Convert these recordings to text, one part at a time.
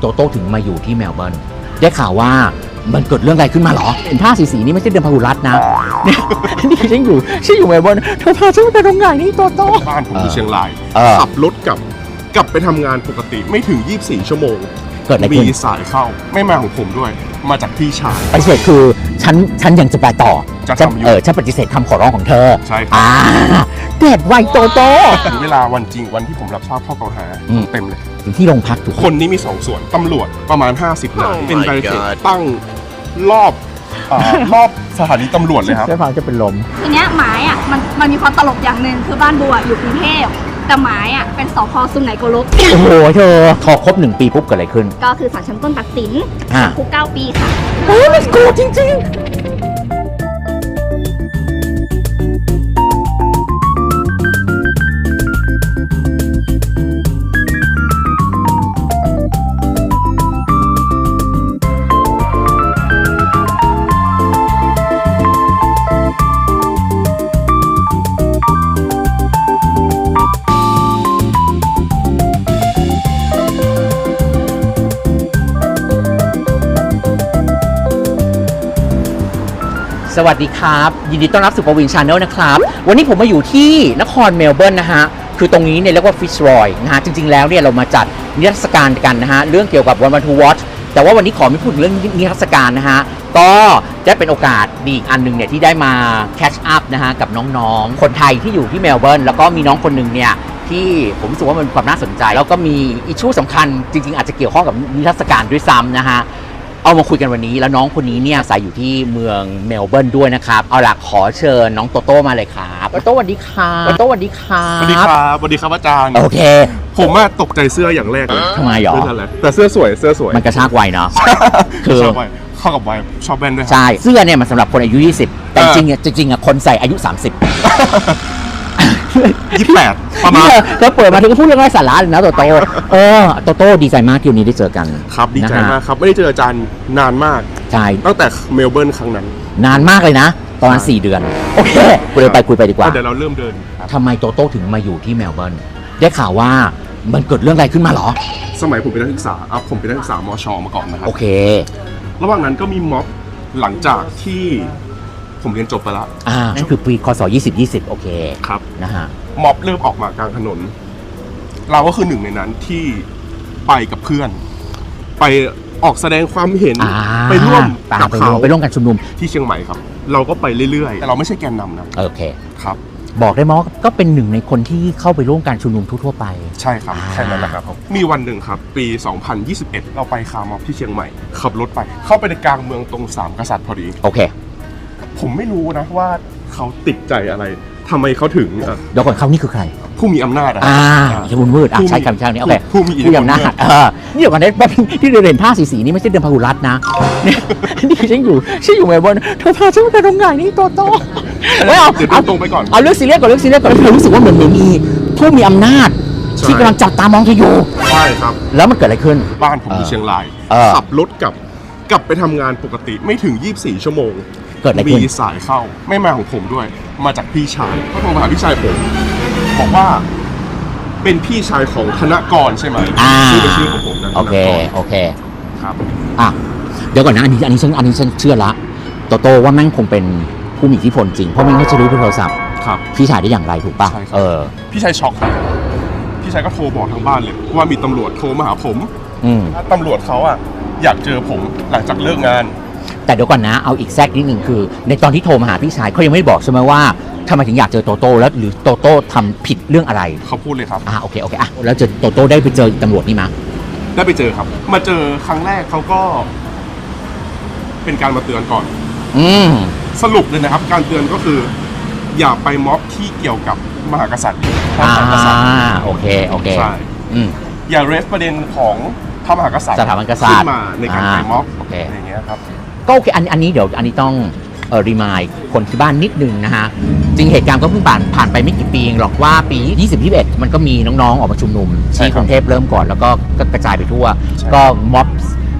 โตโต้ถึงมาอยู่ที่เมลเบิร์นได้ข่าวว่ามันเกิดเรื่องอะไรขึ้นมาเหรอ เห็นผ้าสีสีๆนี่ไม่ใช่เดือนพาหุรัตน์นะเนี่ยนี่ฉันอยู่ฉันอยู่เมลเบิร์นเธอพาฉันไปตรงไหนนี่โตโต้บ้านผมอยู่เชียงรายเออขับรถกลับกลับไปทำงานปกติไม่ถึง 24 ชั่วโมง เกิดอะไรมีขึ้นสายเข้าไม่มาของผมด้วย มาจากพี่ชายปฏิเสธคือ ฉันฉันยังจะไปต่อจะฉันทำอยู่เออฉันปฏิเสธคำขอร้องของเธอใช่ครับ อ่าเด็ดไวโตโต้ถึงเวลาวันจริงวันที่ผมรับทราบข้อกล่าวหาอืม เต็มเลย ถึงที่โรงพักถูกคนนี้มีสองส่วน ตำรวจประมาณ 50นาย Oh เป็น my บาริเคด God ตั้งรอบอ่ารอบสถานีตำรวจเลยครับ ใช่ฟังจะเป็นลม ทีเนี้ยหมายอะมันมันมีความตลกอย่างหนึ่งคือบ้านบัวอยู่กรุงเทพ แต่หมายอะเป็นสพสุไหนโกลก โอ้โหเธอพอครบหนึ่งปีปุ๊บเกิดอะไรขึ้น ก็คือศาลชั้นต้นตัดสินอ่าจำคุกเก้าปีค่ะ โอ้ let's go จริงๆ สวัสดีครับ ยินดีต้อนรับสู่ปวินชาแนลนะครับ วันนี้ผมมาอยู่ที่นครเมลเบิร์นนะฮะ คือตรงนี้เนี่ยเรียกว่าฟิชรอยนะฮะ จริง ๆ แล้วเนี่ยเรามาจัดนิทรรศการกันนะฮะ เรื่องเกี่ยวกับวันวันทูวอชแต่ว่าวันนี้ขอไม่พูดเรื่องนิทรรศการนะฮะ ก็ได้เป็นโอกาสดีอีกอันหนึ่งเนี่ยที่ได้มาแคชอัพนะฮะกับน้องๆ คนไทยที่อยู่ที่เมลเบิร์นแล้วก็มีน้องคนหนึ่งเนี่ยที่ผมรู้สึกว่ามันความน่าสนใจ แล้วก็มีอิชชูสำคัญจริง ๆ อาจจะเกี่ยวข้องกับนิทรรศการด้วยซ้ำนะฮะ เอามาคุยกันวันนี้แล้วน้องคนนี้เนี่ยอาศัยอยู่ที่เมืองเมลเบิร์นด้วยนะครับเอาล่ะขอเชิญน้องโตโต้มาเลยครับโตโต้สวัสดีครับโตโต้สวัสดีครับสวัสดีครับสวัสดีครับอาจารย์ โอเค ผมอะตกใจเสื้ออย่างแรกเลยทำไมหรอไม่ทันเลยแต่เสื้อสวยเสื้อสวยมันกระชากวัยเนาะ คือ ชอบไว้เข้ากับไว้ชอบแบนด้วยครับ ใช่เสื้อเนี่ยมันสำหรับคนอายุ 20 แต่จริงๆอะจริงๆอะคนใส่อายุ 30 ยี่สิบแปดประมาณ เนี่ยเธอเปิดมาเธอก็พูดเรื่องไร้สาระเลยนะโตโต้เออโตโต้ดีใจมากที่วันนี้ได้เจอกันครับดีใจนะฮะมากครับ ไม่ได้เจออาจารย์นานมาก ใช่ตั้งแต่เมลเบิร์นครั้งนั้นนานมากเลยนะประมาณ4เดือน โอเคคุยไปคุยไปดีกว่า เดี๋ยวเราเริ่มเดินครับทำไมโตโต้ถึงมาอยู่ที่เมลเบิร์น ได้ข่าวว่ามันเกิดเรื่องอะไรขึ้นมาเหรอ สมัยผมเป็นนักศึกษาอะผมเป็นนักศึกษามชมาก่อนนะครับ โอเค ระหว่างนั้นก็มีม็อบหลังจากที่ผมเรียนจบไปแล้ว อ่า นั่นคือปีคศ2020 โอเค ครับ นะฮะ ม็อบเริ่มออกมากลางถนน เราก็คือหนึ่งในนั้นที่ไปกับเพื่อน ไปออกแสดงความเห็น อ่าไปร่วมไปกับไปร่เขาวมไปร่วมกันชุมนุม ที่เชียงใหม่ครับ เราก็ไปเรื่อยๆ แต่เราไม่ใช่แกนนำนะโอเค ครับ บอกได้ไหมว่าก็เป็นหนึ่งในคนที่เข้าไปร่วมการชุมนุมทั่วๆไป ใช่ครับอ่า แค่นั้นแหละครับผมมีวันหนึ่งครับ ปี 2021 เราไปคาร์มอบที่เชียงใหม่ ขับรถไป เข้าไปในกลางเมืองตรงสามกษัตริย์พอดี โอเค ผมไม่รู้นะว่าเขาติดใจอะไร ทำไมเขาถึงเอ่อเดี๋ยวก่อนเขานี่คือใคร ผู้มีอำนาจอะอ่าอ่าชบุญมืดอะผู้มีใช้คำช่างนี้โอเคผู้มีอิทธิผู้พล อำนาจเออนี่เดี๋ยวก่อนนะแป๊บนึงที่เราเห็นผ้าสีสีๆนี่ไม่ใช่เดือนพาหุรัตน์นะเนี่ยนี่ฉันอยู่ฉันอยู่เมลเบิร์นเธอพาฉันไปตรงไหนนี่โตโต้ไม่เอาเดี๋ยวเอาตรงไปก่อน เอาเรื่องซีเรียสก่อนเรื่องซีเรียสก่อนเธอรู้สึกว่าเหมือนเหมือนมีผู้มีอำนาจใช่ ที่กำลังจับตามองเธออยู่ ใช่ครับ แล้วมันเกิดอะไรขึ้น บ้านผมอยู่เชียงราย เออขับรถกลับ กลับไปทำงานปกติไม่ถึง 24 ชั่วโมง เกิดอะไรมีขึ้นสายเข้าไม่มาของผมด้วย มาจากพี่ชายก็โทรมาหาพี่ชายผมบอกว่า เป็นพี่ชายของธนกรใช่ไหมอ่า ชื่อเป็นชื่อของผมนะโอเค ธนกรโอเค ครับ อะ เดี๋ยวก่อนนะ อันนี้อันนี้ฉันอันนี้ฉันเชื่อละโตโต้ว่าแม่งคงเป็นผู้มีอิทธิพลจริง เพราะแม่งไม่จะรู้เบอร์โทรศัพท์ ครับ พี่ชายได้อย่างไรถูกป่ะ ใช่ครับ เออ พี่ชายช็อกครับพี่ชายก็โทรบอกทางบ้านเลยว่ามีตำรวจโทรมาหาผมอืม ตำรวจเขาอะอยากเจอผมหลังจากเลิกงาน แต่เดี๋ยวก่อนนะเอาอีกแซกนิดหนึ่งคือ ในตอนที่โทรมาหาพี่ชายเขายังไม่ได้บอกใช่ไหมว่าทำไมถึงอยากเจอโตโต้แล้วหรือโตโต้ทำผิดเรื่องอะไรเขาพูดเลยครับ อ่าโอเคโอเคอะแล้วเจอโตโต้ได้ไปเจอตำรวจนี่มั้ยได้ไปเจอครับ มาเจอครั้งแรกเขาก็ เป็นการมาเตือนก่อน อืมสรุปเลยนะครับ การเตือนก็คือ อย่าไปม็อบที่เกี่ยวกับมหากษัตริย์พระอ่ามหากษัตริย์โอเคโอเคใช่อืม อย่าเรสประเด็นของพระมหากษัตริย์สถาบันกษัตริย์ขึ้นมาในการไปม็อบอ่าโอเค อะไรอย่างเงี้ยครับ ก็โอเคอันอันนี้เดี๋ยวอันนี้ต้องเออรีมายคนที่บ้านนิดนึงนะฮะ จริงเหตุการณ์ก็เพิ่งผ่านผ่านไปไม่กี่ปีเองหรอกว่าปี 2021 มันก็มีน้องๆ ออกมาชุมนุมใช่ที่คกรับรุงเทพเริ่มก่อนแล้วก็ก็กระจายไปทั่วใช่ก็ม็อบ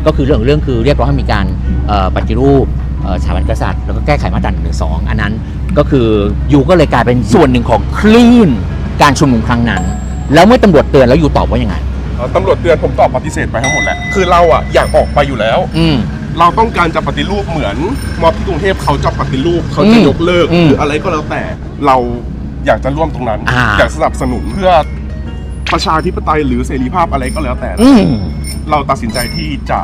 ก็คือเรื่องของเรื่องคือเรียกร้องให้มีการเอ่อปฏิรูปเอ่อสถาบันกษัตริย์แล้วก็แก้ไขมาตรา1นึอันนั้นก็คือยูก็เลยกลายเป็นส่วนหนึ่งของคลื่นการชุมนุมครั้งนั้น แล้วเมื่อตำรวจเตือนแล้วยูตอบว่ายังไงเอ่อตำรวจเตือนผมตอบปฏิเสธไปทั้งหมดแหละคือเราอะอยากออกไปอยู่แล้วอืม เราต้องการจะปฏิรูปเหมือนม็อบที่กรุงเทพเขาจะปฏิรูปเขาจะอืมยกเลิกอืมหรืออะไรก็แล้วแต่เราอยากจะร่วมตรงนั้นอ่าอยากสนับสนุนเพื่อประชาธิปไตยหรือเสรีภาพอะไรก็แล้วแต่อืมเราตัดสินใจที่จะ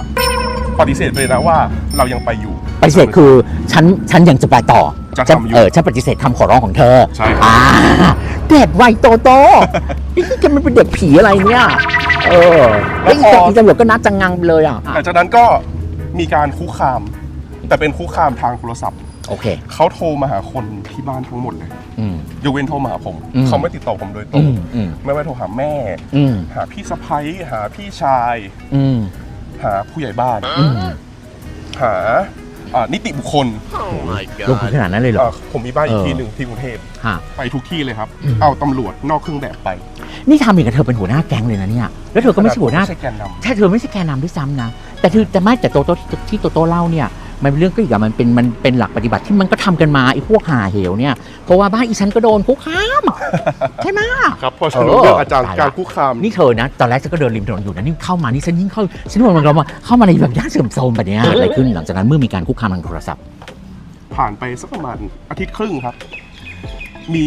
ปฏิเสธไปเลยนะว่าเรายังไปอยู่ปฏิเสธคือฉันฉันยังจะไปต่อจะฉันทำอยู่เออฉันปฏิเสธคำขอร้องของเธอใช่ครับอ่าเด็กวัยโตโตนี่แกมันเป็นเด็กผีอะไรเนี่ย เออแล้วอีกตำรวจก็นัดจังงังไปเลยอะหลังจากนั้นก็ มีการคุกคาม แต่เป็นคุกคามทางโทรศัพท์ โอเค เขาโทรมาหาคนที่บ้านทั้งหมดเลยอืม ยกเว้นโทรมาหาผม อืมเขาไม่ติดต่อผมโดยตรอืงมอืม ไม่ว่าโทรหาแม่ อืมหาพี่สะพ้ยหาพี่ชาย อืมหาผู้ใหญ่บ้าน อืมหาอ่านิติบุคคลลงถึงขนาดนั้นเลยเหรอ อ่าผมมีบ้านอีกเออ ที่หนึ่งที่กรุงเทพฮะ ไปทุกที่เลยครับ อืม เอาตำรวจนอกเครื่องแบบไปนี่ทำอย่างกับเธอเป็นหัวหน้าแก๊งเลยนะเนี่ย แล้วเธอก็ไม่ใช่หัวหน้า ไม่ใช่แกนนำใช่เธอไม่ใช่แกนนำด้วยซ้ำนะ แต่คือแต่ไม่แต่โตโต้ที่ที่โตโต้เล่าเนี่ยมันเป็นเรื่องก็อีกอะมันเป็นมันเป็นหลักปฏิบัติที่มันก็ทำกันมาไอ้พวกหาเหวเนี่ยเพราะว่าบ้านอีฉันก็โดนคุกคามใช่ไหมครับพอฉันเออรู้เรื่องอาจารย์ตายละการคุกคามนี่เธอนะตอนแรกฉันก็เดินริมถนนอยู่นะนี่เข้ามานี่ฉันยิ่งเข้าฉันว่ามันเรามาเข้ามาในแบบย่านเสื่อมโทรมแบบเนี้ยเกิดอะไรขึ้นหลังจากนั้นเมื่อมีการคุกคามทางโทรศัพท์ ผ่านไปสักประมาณอาทิตย์ครึ่งครับ มี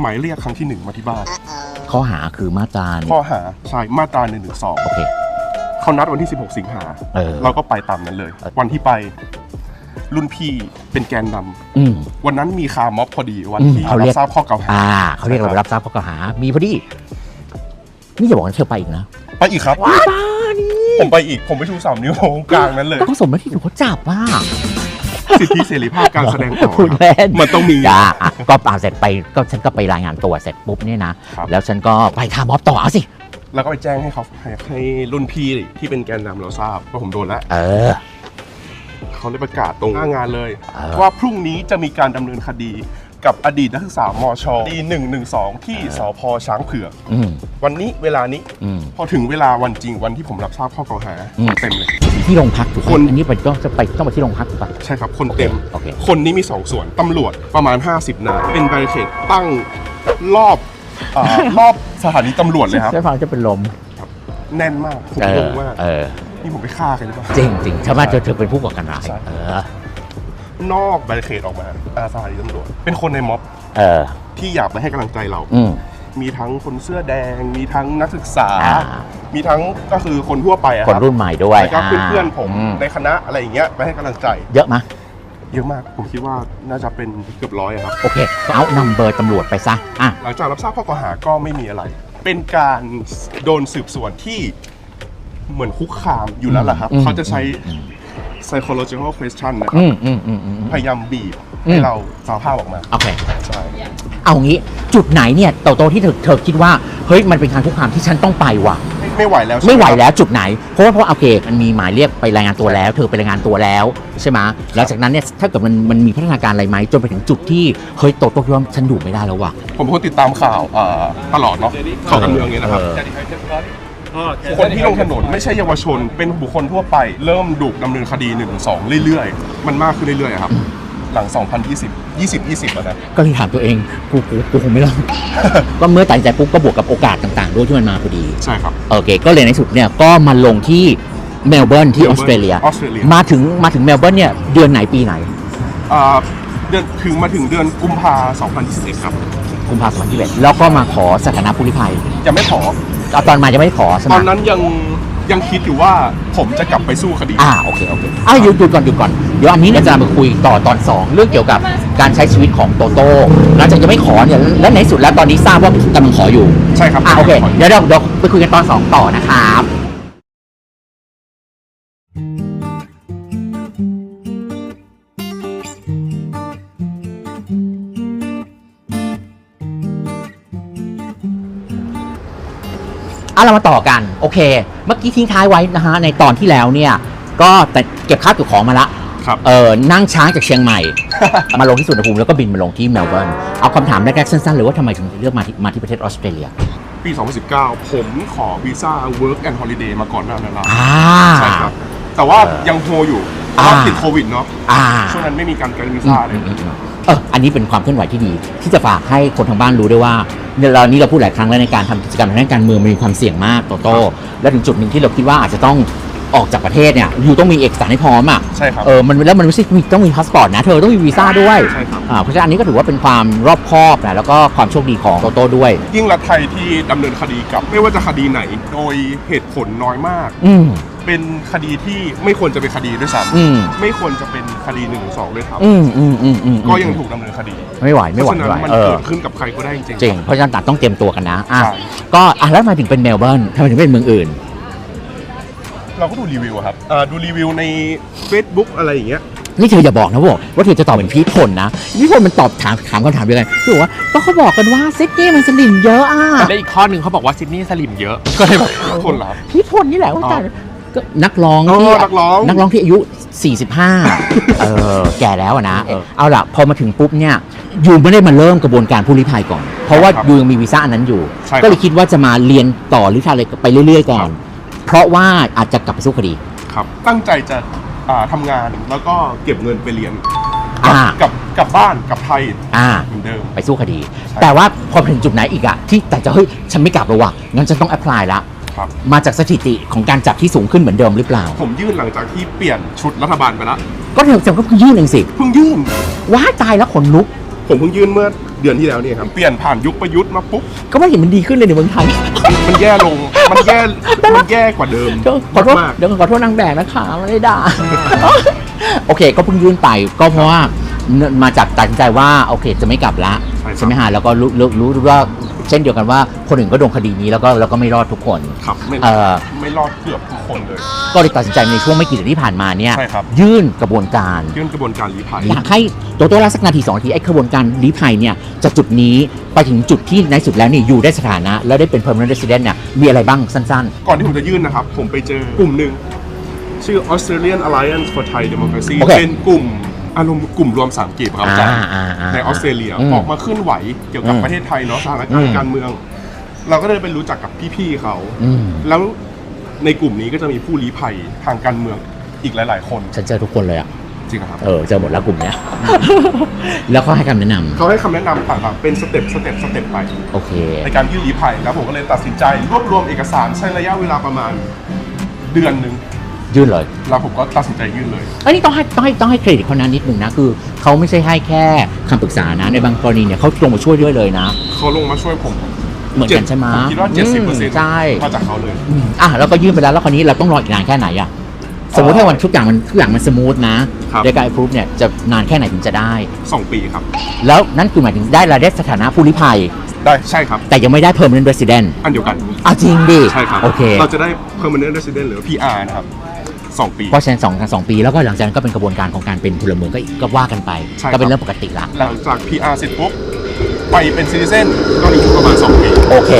หมายเรียกครั้งที่หนึ่งมาที่บ้านข้อหาคือมาตราข้อหาใช่มาตราหนึ่งหนึ่งสองโอเค เขานัดวันที่ 16 สิงหาเออ เราก็ไปตามนั้นเลยเออวันที่ไปรุ่นพี่เป็นแกนนำอืม วันนั้นมีคาร์ม็อบพอดีวันอืมที่เขารัเรียกบทราบข้อกล่าวหาอ่าเขาเรียกเรารับทราบข้อกล่าวหา มีพอดี นี่จะบอกว่าเธอไปอีกนะไปอีกครับบ้านี่ผมไปอีกผมไปชูสามนิ้วกลางนั้นเลยก็ต้องสมมติที่ถูกเขาจับว่าสิทธิเสรีภาพการแสดงออกพูดครับเล่น มันต้องมี จ้าอะก็อ่าเสร็จไปก็ฉันก็ไปรายงานตัวเสร็จปุ๊บเนี่ยนะ ครับแล้วฉันก็ไปคาร์ม็อบต่อเอาสิ แล้วก็ไปแจ้งให้เขาให้ให้รุ่นพี่ที่เป็นแกนนำเราทราบว่าผมโดนแล้วเออเขาเลยประกาศตรงหน้างานเลยเออว่าพรุ่งนี้จะมีการดำเนินคดีกับอดีตนักศึกษามชดี112ที่สพช้างเผือกอืมวันนี้เวลานี้อืมพอถึงเวลาวันจริงวันที่ผมรับทราบข้อกล่าวหาอืมเต็มเลย ที่โรงพักถูกไหมคนอันนี้ไปต้องจะไปต้องไปที่โรงพักถูกปะใช่ครับคนเต็มโอเคคนนี้มี2ส่วนตำรวจประมาณ 50นายเป็นบาริเคดตั้งรอบ อารอบสถานีตำรวจเลยครับ ใช่ฟังจะเป็นลมแน่นมากผมเององมากเออ นี่ผมไปฆ่าใครหรือเปล่า จริงจริงใช่ไหมเธอเธอเป็นผู้ก่อการร้ายใช่ เออ นอกบาริเคดออกมาอาสถานีตำรวจ เป็นคนในม็อบเออ ที่อยากไปให้กำลังใจเรา อืม มีทั้งคนเสื้อแดง มีทั้งนักศึกษา อ่า มีทั้งก็คือคนทั่วไปอะคนรุ่นใหม่ด้วยแล้วก็เพื่อนๆผมมในคณะอะไรอย่างเงี้ยไปให้กำลังใจ เยอะมะ เยอะมาก ผมคิดว่าน่าจะเป็นเกือบร้อยอะครับ โอเคก็เอานำเบอร์ตำรวจไปซะอะหลังจากรับทราบข้อกล่าวหาก็ไม่มีอะไร เป็นการโดนสืบสวนที่เหมือนคุกคามอยู่แล้วล่ะครับอืมเขาจะใช้อืม psychological question นะครัอืบมอืมอืมอืมอืม พยายามบีบอืให้มเราสารภาพออกมา โอเค ใช่ เอางี้จุดไหนเนี่ยโตโตที่เธอเธอคิดว่า เฮ้ย มันเป็นการคุกคามที่ฉันต้องไปว่ะ ไม่ไม่ไหวแล้วใช่ไม่ไหวครับแล้วจุดไหน เพราะว่าเพราะโอเคมันมีหมายเรียกไปรายงานตัวแล้ว เธอไปรายงานตัวแล้วใช่ไหมหลังจากนั้นเนี่ยถ้าเกิดมันมันมีพัฒนาการอะไรไหมจนไปถึงจุดที่เฮ้ยโตโตคิดว่าฉันอยู่ไม่ได้แล้วว่ะ ผมเป็นคนติดตามข่าวเอ่อตลอดเนาะข่าวการเมืองเนี่ยนะครับเออคนที่ลงถนนไม่ใช่เยาวชน เป็นบุคคลทั่วไป เริ่มถูกดำเนินคดี1นึเรื่อยๆ มันมากขึ้นเรื่อยๆครับ หลัง 2020 20 20อะนะ ก็เลยถามตัวเองกูกูกูคงไม่รอด ก็เมื่อตัดสินใจปุ๊บก็บวกกับโอกาสต่างๆด้วยที่มันมาพอดี ใช่ครับ โอเค ก็เลยในที่สุดเนี่ยก็มาลงที่เมลเบิร์นที่ออสเตรเลีย ออสเตรเลีย มาถึงมาถึงเมลเบิร์นเนี่ยเดือนไหนปีไหน อ่าเดือนถึงมาถึงเดือนกุมภา2021 ครับกุมภาพันธ์ที่เอ็ดแล้วก็มาขอสถานะผู้ลี้ภัยยังไม่ขอเอาตอนมายังไม่ได้ขอใช่ไหมตอนนั้นยัง ยังคิดอยู่ว่าผมจะกลับไปสู้คดี อ่าโอเคโอเคอะหยุดหยุดก่อนหยุดก่อนเดี๋ยวอันนี้เนี่ยจะมาคุยต่อตอน 2 เรื่องเกี่ยวกับการใช้ชีวิตของโตโต้หลังจากยังไม่ขอเนี่ยแล้วในที่สุดแล้วตอนนี้ทราบว่ากำลังขออยู่ใช่ครับอ่าโอเคขเดี๋ยวเราเดี๋ยวไปคุยกันตอน 2 ต่อนะครับ อาเรามาต่อกันโอเค เมื่อกี้ทิ้งท้ายไว้นะฮะในตอนที่แล้วเนี่ยก็แต่เก็บข้าวเก็บของมาละครับ เออนั่งช้างจากเชียงใหม่ มาลงที่สุวรรณภูมิแล้วก็บินมาลงที่เมลเบิร์นเอาคำถามแรกๆสั้นๆเลยว่าทำไมถึงเลือกมาที่มาที่ประเทศออสเตรเลีย ปี 2019 ผมขอวีซ่า work and holiday มาก่อนหน้านั้นแล้วอ่า ใช่ครับ แต่ว่าเออยังโฮอยู่เพอ่าราะติดโควิดเนาะอ่า ช่วงนั้นไม่มีการการวีอืซ่ามเลย อืมอืม เอออันนี้เป็นความเคลื่อนไหวที่ดี ที่จะฝากให้คนทางบ้านรู้ด้วยว่าเนี่ยเรานี่เราพูดหลายครั้งแล้วในการทำกิจกรรมทางด้านการเมืองมันมีความเสี่ยงมากโตโต้และถึงจุดหนึ่งที่เราคิดว่าอาจจะต้องออกจากประเทศเนี่ยอยู่ต้องมีเอกสารให้พร้อมอะใช่ครับเออมันแล้วมันไม่ใช่มีต้องมีพาสปอร์ตนะ เธอต้องมีวีซ่าด้วยใช่ครับอ่าเพราะฉะนั้นอันนี้ก็ถือว่าเป็นความรอบคอบนะแล้วก็ความโชคดีของโตโต้ด้วย ยิ่งรัฐไทยที่ดำเนินคดีกับ ไม่ว่าจะคดีไหนโดยเหตุผลน้อยมาก อืม เป็นคดีที่ไม่ควรจะเป็นคดีด้วยซ้อืมำไม่ควรจะเป็นคดีหนึ่งสองด้วยซ้อืมอืมอืมอืมำก็ยังถูกดำเนินคดีไม่ไหวไม่ไหวเพราะฉะนั้ไม่นไหวมันเออเกิดขึ้นกับใครก็ได้จริงๆจริง เพราะฉะนั้นต้องเตรียมตัวกันนะอะใช่ ก็อะแล้วทำไมาถึงเป็นเมลเบิร์นทำไมถึงเป็นเมืองอื่น เราก็ดูรีวิวอะครับเอ่อดูรีวิวใน Facebook อะไรอย่างเงี้ย นี่เธออย่าบอกนะบอกว่าเธอจะตอบเป็นพีทพลนะพีทพลมันตอบถามถามคำถามยังไงคือบอกว่าก็เขาบอกกันว่าซิดนีย์มันสลิมเยอะอะและอีกข้อหนึ่งเขาบอกว่าซิดนีย์สลิมเยอะ ก็เลยแบบ คนเหรอครับ พีทพลนี่แหละว่าอ๋อแต่ ก็นักร้องเออที่นักร้องนักร้องที่อายุ 45 เออแก่แล้วอะนะเออเอาล่ะ พอมาถึงปุ๊บเนี่ยยูไม่ได้มาเริ่มกระบวนการผู้ลี้ภัยก่อน เพราะว่าครับยูยังมีวีซ่าอันนั้นอยู่ใช่ครับก็เลยคิดว่าจะมาเรียนต่อหรืออะไรไปเรื่อยๆก่อน เพราะว่าอาจจะกลับไปสู้คดีครับ ตั้งใจจะอ่าทำงานแล้วก็เก็บเงินไปเรียนอ่ากับกับบ้านกับไทยอ่าเหมือนเดิมไปสู้คดีใช่แต่ว่าพอถึงจุดไหนอีกอะที่แต่จะเฮ้ยฉันไม่กลับแล้วว่ะงั้นฉันต้องแอพพลายละ ครับ มาจากสถิติของการจับที่สูงขึ้นเหมือนเดิมหรือเปล่า ผมยื่นหลังจากที่เปลี่ยนชุดรัฐบาลไปแล้ว ก็เธอจะก็เพิ่งยื่นเองสิเพิ่งยื่น ว้ายตายแล้วขนลุก ผมเพิ่งยื่นเมื่อเดือนที่แล้วนี่ครับ เปลี่ยนผ่านยุคประยุทธ์มาปุ๊บ ก็ไม่เห็นมันดีขึ้นเลยในเมืองไทย มันแย่ลง มันแย่ มันแย่กว่าเดิมเดี๋ยวขอโทษมากเดี๋ยวขอโทษนางแบบนะคะไม่ได้ด่า โอเค ก็เพิ่งยื่นไปก็เพราะว่ามาจากตัดสินใจว่าโอเคจะไม่กลับละใช่ครับ ใช่ไหมฮะแล้วก็รู้รู้รู้ว่า เช่นเดียวกันว่าคนอื่นก็โดนคดีนี้แล้วก็แล้วก็ไม่รอดทุกคน ครับไม่เอ่อ ไม่รอดเกือบทุกคนเลย ก็เลยตัดสินใจในช่วงไม่กี่เดือนที่ผ่านมาเนี่ยใช่ครับ ยื่นกระบวนการ ยื่นกระบวนการลี้ภัย อยากให้โตโต้เล่าสักนาทีสองนาทีไอ้กระบวนการลี้ภัยเนี่ยจากจุดนี้ไปถึงจุดที่ในสุดแล้วเนี่ยอยู่ได้สถานะ แล้วได้เป็น permanent resident เนี่ยมีอะไรบ้างสั้น ก่อนที่ผมจะยื่นนะครับ ผมไปเจอกลุ่มหนึ่ง ชื่อ Australian Alliance for Thai Democracy โอเค เป็นกลุ่ม อารมณ์กลุ่มรวมสามกีบครับอาจารย์อ่าอ่าในออสเตรเลียอืมออกมาเคลื่อนไหวเกี่ยวกับอืมประเทศไทยเนาะสถานการอืณ์ม การเมือง เราก็ได้ไปรู้จักกับพี่ๆเขา อืมแล้วในกลุ่มนี้ก็จะมีผู้ลี้ภัยทางการเมืองอีกหลาย ๆ คนฉันเจอทุกคนเลยอะจริงเหรอครับ เออเจอหมดแล้วกลุ่มเนี้ย แล้วเขาให้คำแนะนำเขาให้คำแนะนำต่างๆเป็นสเต็ปสเต็ปสเต็ปไปโอเค ในการยื่นลี้ภัยแล้วผมก็เลยตัดสินใจรวบรวมเอกสารใช้ระยะเวลาประมาณเดือนหนึ่ง ยื่นเลย แล้วผมก็ตัดสินใจยื่นเลย อันนี้ต้องให้ต้องให้ต้องให้เครดิตเขานั้นนิดนึงนะคือเขาไม่ใช่ให้แค่คำปรึกษานะในบางกรณีเนี่ยเขาลงมาช่วยด้วยเลยนะ เขาลงมาช่วยผมเหมือนกันใช่ไหมผมคิดว่าอืม70%ใช่มาจากเขาเลย อืมอะแล้วก็ยื่นไปแล้วแล้วคราวนี้เราต้องรออีกนานแค่ไหนอะสมมติถ้าวันทุกอย่างมันทุกอย่างมันสมูทนะครับ ในการ approve เนี่ยจะนานแค่ไหนถึงจะได้ 2 ปีครับ แล้วนั่นคือหมายถึงได้รายได้สถานะผู้ลี้ภัย ได้ใช่ครับ แต่ยังไม่ได้ permanent resident อันเดียวกัน อะจริงดิใช่ครับ โอเค เราจะได้ permanent resident หรือ PR นะครับ 2ปี เพราะฉะนั้นสองสองปีแล้วก็หลังจากนั้นก็เป็นกระบวนการของการเป็นพลเมืองก็ก็ว่ากันไป ใช่ครับ ก็เป็นเรื่องปกติละหลังจาก PR เสร็จปุ๊บไปเป็น citizen ก็อีกประมาณ 2 ปี โอเค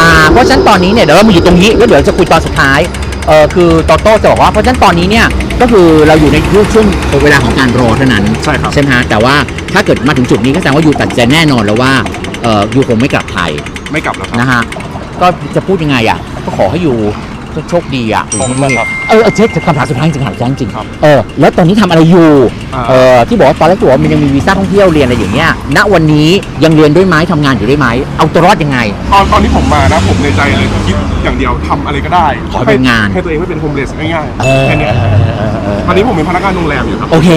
อ่าเพราะฉะนั้นตอนนี้เนี่ยเดี๋ยวเรามาอยู่ตรงนี้แล้วเดี๋ยวจะคุยตอนสุดท้ายเออคือโตโต้จะบอกว่าเพราะฉะนั้นตอนนี้เนี่ยก็คือเราอยู่ในช่วงเวลาของการรอเท่านั้น ใช่ครับ ใช่ไหมฮะแต่ว่าถ้าเกิดมาถึงจุดนี้ก็แสดงว่ายูตัดสินใจแน่นอนแล้วว่าเออยูคงไม่กลับไทย ไม่กลับแล้วครับ นะฮะ ก็จะพูดยังไงอะ ก็ขอให้ยู โชคดีอะขอบคุณมากครับเออเออเช็คคำถามสุดท้ายจริงๆคำถามสุดท้ายจริงครับเออแล้วตอนนี้ทำอะไรอยู่อ่าเออที่บอกว่าตอนแรกตัวามันยังมีวีซ่าท่องเที่ยวเรียนอะไรอย่างเงี้ยณวันนี้ยังเรียนด้วยไหมทำงานอยู่ได้ไหมเอาตัวรอดยังไงตอนตอนที่ผมมานะผมในใจเลยคิดอย่างเดียวทำอะไรก็ได้ขอให้เป็นงานให้ตัวเองไม่เป็นโฮมเลสง่ายเออๆแค่เนี้ยเออเออเออตอนนี้ผมเป็นพนักงานโรงแรมอยู่ครับโอเค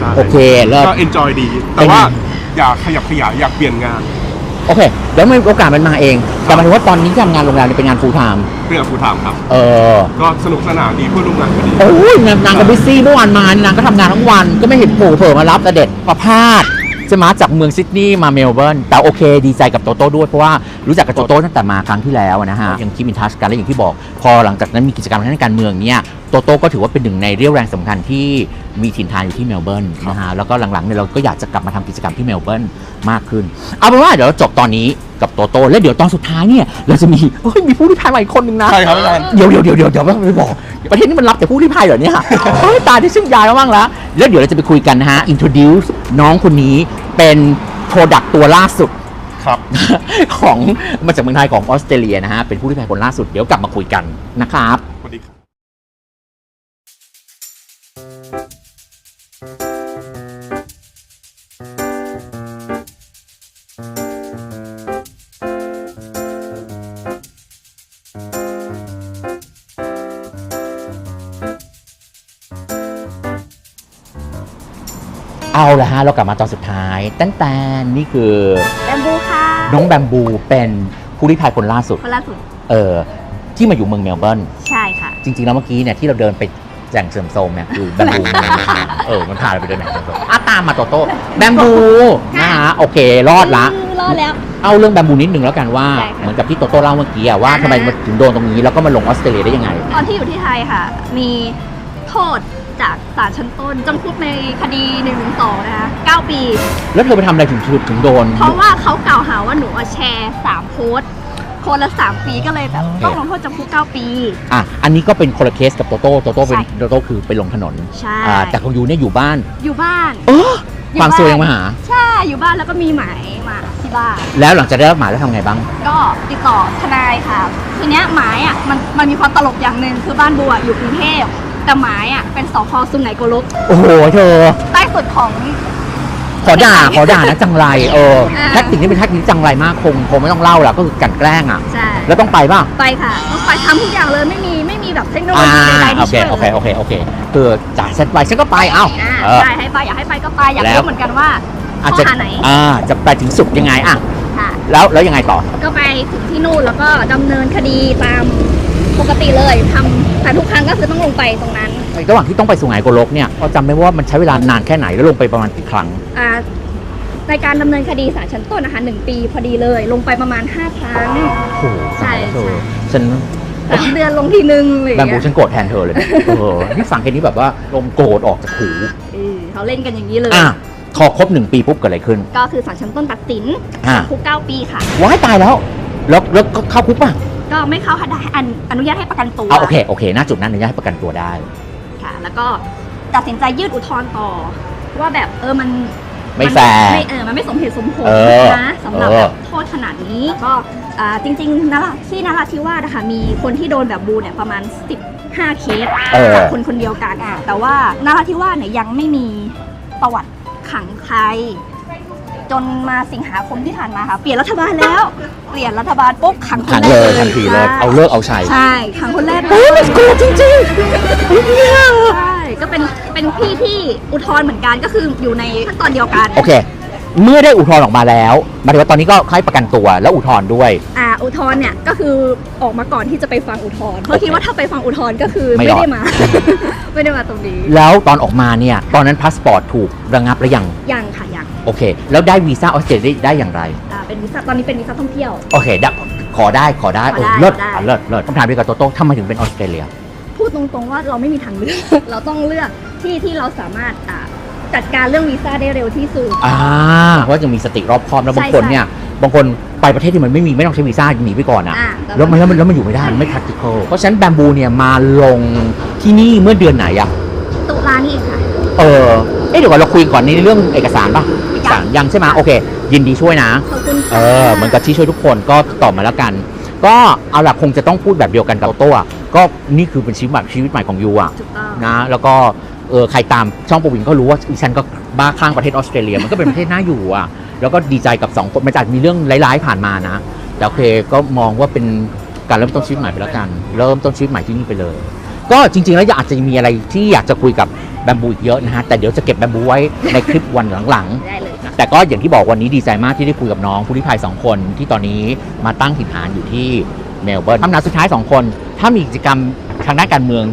ใช่โอเคเลิศก็ enjoy ดี แต่ว่าอยากขยับขยายอยากเปลี่ยนงาน โอเค แล้วไม่โอกาสมันมาเอง แต่หมายถึงว่าตอนนี้ที่ทำงานโรงแรมเนี่ยเป็นงาน full time เรื่องฟูลไทม์ครับ เออก็สนุกสนานดีเพื่อนร่วมงานก็ดี โอ้ยนางนางก็บิซี่เมื่อวานมานางก็ทำงานทั้งวันก็ไม่เห็นโผล่เผลอมารับแต่เด็ดประพาสจะมาจากเมืองซิดนีย์มาเมลเบิร์นแต่โอเค ดีใจกับโตโต้ด้วยเพราะว่ารู้จักกับโตโต้ตั้งแต่มาครั้งที่แล้วนะฮะยังคิดมินทัชกันและอย่างที่บอก พอหลังจากนั้นมีกิจกรรมทางด้านการเมืองเนี่ยโตโต้ก็ถือว่าเป็นหนึ่งในเรี่ยวแรงสำคัญที่มีถิ่นฐานอยู่ที่เมลเบิร์นนะฮะแล้วก็หลังๆเนี่ยเราก็อยากจะกลับมาทำกิจกรรมที่เมลเบิร์นมากขึ้น เอาเป็นว่าเดี๋ยวเราจบตอนนี้กับโตโต้แล้วเดี๋ยวตอนสุดท้ายเนี่ยเราจะมีเฮ้ยมีผู้ที่พายมาอีกคนนึงนะ ใช่ครับอาจารย์ เดี๋ยวเดี๋ยวเดี๋ยวเดี๋ยวเดี๋ยวไม่บอก ประเทศนี้มันรับแต่ผู้ที่พายเหรอเนี่ยเฮ้ยตายที่ซึ่งยายมากๆแล้ว แล้วเดี๋ยวเราจะไปคุยกันนะฮะ introduce น้องคนนี้เป็น product ตัวล่าสุด ครับ ของมาจากเมืองไทยของออสเตรเลียนะฮะ เป็นผู้ที่พายคนล่าสุด เดี๋ยวกลับมาคุยกันนะครับ เอาละฮะ เรากลับมาตอนสุดท้ายตั้งแต่นี่คือแบมบูค่ะน้องแบมบูเป็นผู้ลี้ภัยคนล่าสุด คนล่าสุด เออที่มาอยู่เมืองเมลเบิร์นใช่ค่ะ จริง ๆ แล้วเมื่อกี้เนี่ยที่เราเดินไปแจ่งเสริมโทรมเนี่ยคือแบมบูมันพาเออมันพาเราไปเดินแจ่งเสริมโทรมอะตามมาโตโต้แบมบูนะฮะโอเค รอดละ รอดแล้ว เอาเรื่องแบมบูนิดหนึ่งแล้วกันว่า ได้ค่ะเหมือนกับที่โตโต้เล่าเมื่อกี้อะว่าอ่าฮะทำไมมันถึงโดนตรงนี้แล้วก็มาลงออสเตรเลียได้ยังไง ตอนที่อยู่ที่ไทยค่ะ มีโทษ จากศาลชั้นต้นจำคุกในคดี1นึนะคะ9ปี แล้วเธอไปทำอะไรถึงถึงถึงโดน เพราะว่าเขากล่าวหาว่าหนูอะแชร์3โพสต์คนละ3ปีก็เลยแบบโอเค ต้องลงโทษจำคุก 9 ปี อะ อันนี้ก็เป็นคนละเคสกับโตโต้ โตโต้เป็นใช่ โตโต้คือไปลงถนนใช่ อ่าแต่ของยูเนี่ยอยู่บ้านอยู่บ้าน เอออยู่ความบ้านสวยยังมาหา ใช่อยู่บ้านแล้วก็มีหมายมาที่บ้าน แล้วหลังจากได้รับหมายแล้วทำไงบ้าง ก็ติดต่อทนายค่ะ ทีเนี้ยหมายอะมันมันมีความตลกอย่างหนึ่งคือบ้านบัวอยู่กรุงเทพ แต่หมายอะเป็นสพสุไหงโกลกโอ้โหเธอ ใต้สุดของ ขอด่าขอด่านะจังไรเอออ่า แท็กติกนี่เป็นแท็กติกจังไรมากคงคงไม่ต้องเล่าแล้วก็คือกลันแกล้งอะ ใช่แล้วต้องไปป่ะไปค่ะ ต้องไปทำทุกอย่างเลยไม่มีไม่มีแบบเทคโนโลอ่ายีใดๆโอที่เคช่วยโอเคเลยโอเคโอเคคือจ่ายฉันไปฉันก็ไปเอ้าอ่าเออ ใช่ให้ไปอยากให้ไปก็ไปอยากแล้รู้ว เหมือนกันว่า อาจข้อจะหาไหน อ่าจะไปถึงสุดยังไงอะค่ะ แล้วแล้วยังไงต่อ ก็ไปถึงที่นู่นแล้วก็ดำเนินคดีตาม ปกติเลยทำแต่ทุกครั้งก็คือต้องลงไปตรงนั้นระหว่างที่ต้องไปสุไหงโกลกเนี่ยเราจำได้ว่ามันใช้เวลานานแค่ไหนแล้วลงไปประมาณกี่ครั้ง อ่าในการดำเนินคดีศาลชั้นต้นนะคะหนึ่งปีพอดีเลย ลงไปประมาณ 5 ครั้ง โอ้โหใช่ตายแล้วเธอใช่ฉันสามเดือนลงทีนึงอะไรอย่างแบมบูเงี้ยฉันโกรธแทนเธอเลยนะเออนี่ฟังแค่นี้แบบว่าลมโกรธออกจากหูเออเขาเล่นกันอย่างนี้เลย อะพอครบหนึ่งปีปุ๊บเกิดอะไรขึ้นก็คือศาลชั้นต้นตัดสินอ่าจำคุก9ปีค่ะว้ายตายแล้ว แล้วแล้วก็เข้าคุกป่ะ ก็ไม่เข้าค่ะได้อนุอนุญาตให้ประกันตัวอ่าโอเคโอเคหน้าจุดนั้นอนุญาตให้ประกันตัวได้ ค่ะ แล้วก็ตัดสินใจยื่นอุทธรณ์ต่อ ว่าแบบเออมันไม่แฟร์ ไม่เออมันไม่สมเหตุสมผลเออนะสำหรับเออ แบบโทษขนาดนี้ก็อ่าจริงๆนราที่นราธิวาสนะคะมีคนที่โดนแบบบูเนี่ยประมาณ 15 เคสเออ จากคนคนเดียวกันอะแต่ว่านราธิวาสเนี่ยยังไม่มีประวัติขังใคร จนมาสิงหาคมที่ผ่านมาค่ะ เปลี่ยนรัฐบาลแล้ว เปลี่ยนรัฐบาลปุ๊บขังคขันงแรกเลยทันทีเลย ใช่เอาเลิกเอาชัย ใช่ขังคนแรกเลโอ้ยยโกรธจริงใช่ ก็เป็น เป็นพี่ที่อุทธรณ์เหมือนกัน ก็คืออยู่ในขั้นตอนเดียวกันๆโอเค เมื่อได้อุทธรณ์ออกมาแล้วหมายถึงว่าตอนนี้ก็ให้ประกันตัวแล้วอุทธรณ์ด้วย อ่า อุทธรณ์เนี่ย ก็คือออกมาก่อนที่จะไปฟังอุทธรณ์ เพราะคิดว่าถ้าไปฟังอุทธรณ์ก็คือไม่ไม่รอด ได้มา ไม่ได้มาตรงนี้ แล้วตอนออกมาเนี่ย ตอนนั้นพาสปอร์ตถูกระงับหรือยัง ยังค่ะยัง โอเค แล้วได้วีซ่าออสเตรเลียได้ได้อย่างไร อ่าเป็นวีซ่าตอนนี้เป็นวีซ่าท่องเที่ยว โอเคได้ขอได้ขอได้ขอได้เออเลิศขอได้ อะเลิศเลิศคำถามเดียวกับโตโต้ทำไมถึงเป็นออสเตรเลีย พูดตรงๆว่าเราไม่มีทางเลือก เราต้องเลือกที่ที่เราสามารถอ่าจัดการเรื่องวีซ่าได้เร็วที่สุด อ่าว่าจะมีสติรอบคอบแล้วใช่บางคนเนี่ย บางคนไปประเทศที่มันไม่มีไม่ต้องใช้วีซ่าหนีไปก่อนอะอ่าแล้วมันแล้วมันแล้วมันอยู่ไม่ได้มันไม่ practical เพราะฉะนั้นแบมบูเนี่ยมาลงที่นี่เมื่อเดือนไหนอะตุลานี่เองค่ะ เออเอ๊ะเดี๋ยวก่อนเราคุยก่อนในเรื่องเอกสารป่ะ เอกสารยังใช่ไหมโอเค ยินดีช่วยนะ ขอบคุณค่ะเออเหมือนกับที่ช่วยทุกคนก็ตอบมาแล้วกัน ก็เอาล่ะคงจะต้องพูดแบบเดียวกันกับโต้อะก็นี่คือเป็นชีวิตใหม่ชีวิตใหม่ของยูอะถูกต้องนะแล้วก็เออใครตามช่องประวินก็รู้ว่าอีฉันก็บ้าข้างประเทศออสเตรเลียมันก็เป็นประเทศน่าอยู่อะแล้วก็ดีใจกับสองคนมันอาจจะมีเรื่องร้ายๆผ่านมานะแต่โอเคก็มองว่าเป็นการเริ่มต้นชีวิตใหม่ไปแล้วกัน เริ่มต้นชีวิตใหม่ที่นี่ไปเลย ก็จริงๆแล้วอาจจะมีอะไรที่อยากจะคุยกับแบมบูอีกเยอะนะฮะแต่เดี๋ยวจะเก็บแบมบูไว้ในคลิปวันหลังๆ ได้เลย แต่ก็อย่างที่บอกวันนี้ดีใจมากที่ได้คุยกับน้องผู้ลี้ภัยสองคนที่ตอนนี้มาตั้งถิ่นฐานอยู่ที่เมลเบิร์นคำถามสุดท้ายสองคน ถ้ามีกิจกรรมทางด้านการเมือง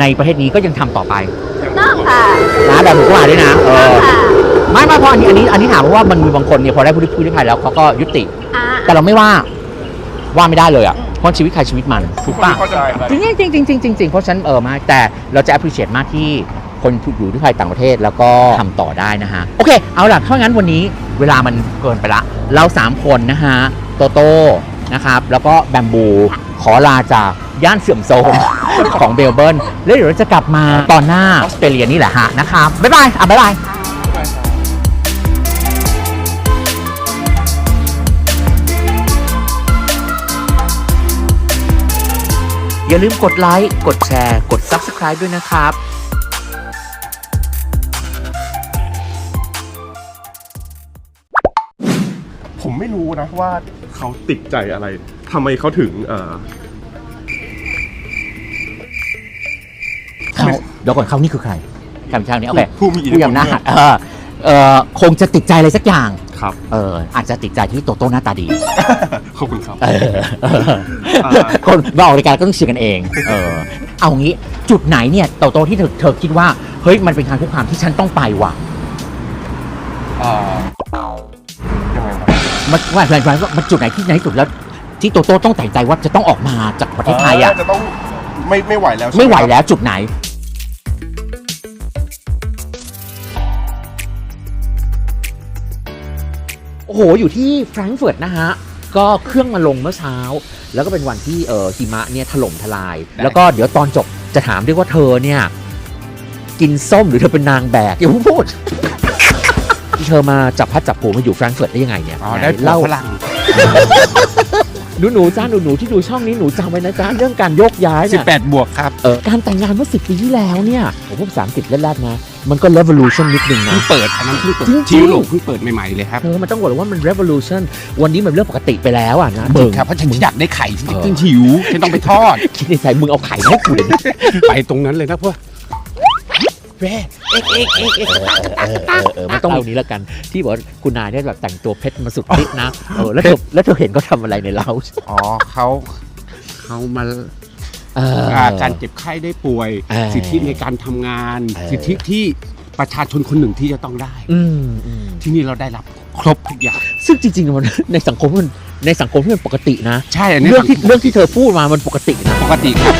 ในประเทศนี้ก็ยังทำต่อไปถูกต้องค่ะนะแบบหมูกว่าด้วยนะเออค่ะไม่ไม่เพราะอันนี้อันนี้อันนี้ถามเพราะว่ามันมีบางคนเนี่ยพอได้ผู้ลี้ผู้ลี้ภัยแล้วเขาก็ยุติอ่าแต่เราไม่ว่าว่าไม่ได้เลยอะเพราะชีวิตใครชีวิตมันถูกปะเข้าใจจริงจริงจริงจริงจริงจริงเพราะฉะนันเออมากแต่เราจะ appreciate มากที่ คนอยู่ที่ไทยต่างประเทศแล้วก็ทำต่อได้นะฮะ โอเค เอาล่ะถ้างั้นวันนี้เวลามันเกินไปละ เรา 3 คนนะฮะ โตโต้นะครับ แล้วก็แบมบูขอลาจากย่านเสื่อมโทรมของเบลเบิร์นแล้วเดี๋ยวเราจะกลับมาตอนหน้าออสเตรเลียนี่แหละฮะนะครับบ๊ายบายอะบ๊ายบายอย่าลืมกดไลค์ กดแชร์ กด Subscribe ด้วยนะครับ ไม่รู้นะว่าเขาติดใจอะไรทำไมเขาถึงเอ่อเขาเดี๋ยวก่อนเขานี่คือใครใครเป็นช่างนี้โอเคผู้มีอิทธิพลผู้อำนาจเออเอ่อคงจะติดใจอะไรสักอย่าง ครับ เอออาจจะติดใจที่โตโต้หน้าตาดี ขอบคุณครับ เอออ่าคนมาออกรายการก็ต้องเชียร์กันเอง เออ เอางี้จุดไหนเนี่ยโตโต้ที่เธอเธอคิดว่า เฮ้ยมันเป็นการคุกคามที่ฉันต้องไปว่ะอ่ายังไงครับ มันว่าแฟนๆว่ามันจุดไหนที่ไหนที่สุดแล้ว ที่โตโต้ต้องแต่งใจว่าจะต้องออกมาจากประเทศไทยอะ จะต้องไม่ไม่ไหวแล้วใช่ไม่ไหวครับแล้วจุดไหน โอ้โห อยู่ที่แฟรงก์เฟิร์ตนะฮะ ก็เครื่องมาลงเมื่อเช้า แล้วก็เป็นวันที่เออหิมะเนี่ยถล่มทลาย แล้วก็เดี๋ยวตอนจบจะถามด้วยว่าเธอเนี่ย กินส้มหรือเธอเป็นนางแบกอย่าเพิ่งพูด เธอมาจับพัดจับผูมาอยู่แฟรงก์เฟิร์ตได้ยังไงเนี่ยอ๋อหนได้ผัวเล่าฝรั่ง หนูหนูๆจ้าหนูหนูๆที่ดูช่องนี้หนูจำไว้นะจ้าเรื่องการโยกย้ายเนี่ย 18 บวกครับเออการแต่งงานเมื่อสิปีที่แล้วเนี่ยผมพูดภาษาอังกฤษแรกๆนะ มันก็ revolution นิดนึงนะเพิ่งเปิดอันนั้นเพิ่งเปิดจริงๆ ชิวโลกเพิ่งเปิดใหม่ๆเลยครับเออมันต้องบอกเลยว่ามัน revolution วันนี้มันเรื่องปกติไปแล้วอะนะจริงครับเพราะฉันอยากได้ไข่ฉันเออกินหิวฉันต้องไปทอด คิดในใจมึงเอาไข่มาให้กูเลยนะ ไปตรงนั้นเลยนะพวก แม่เอกเอกเอกเอ็กเออเออเออมันต้องเอานี้แล้วกัน ที่บอกว่าคุณนายเนี่ยแบบแต่งตัวเพชรมาสุดฤทธิ์นะเออแล้วเธอแล้วเธอเห็นเขาทำอะไรในเราอ๋อเขาเขามาเออ อ่าการเจ็บไข้ได้ป่วย เออสิทธิในการทำงาน เออ สิทธิที่ประชาชนคนหนึ่งที่จะต้องได้ อืมอืม ที่นี่เราได้รับครบทุกอย่างซึ่งจริงๆมัน ในสังคมมันในสังคมที่มันปกตินะ ใช่อันนี้เรื่องที่เรื่องที่เธอพูดมามันปกตินะ ปกติครับ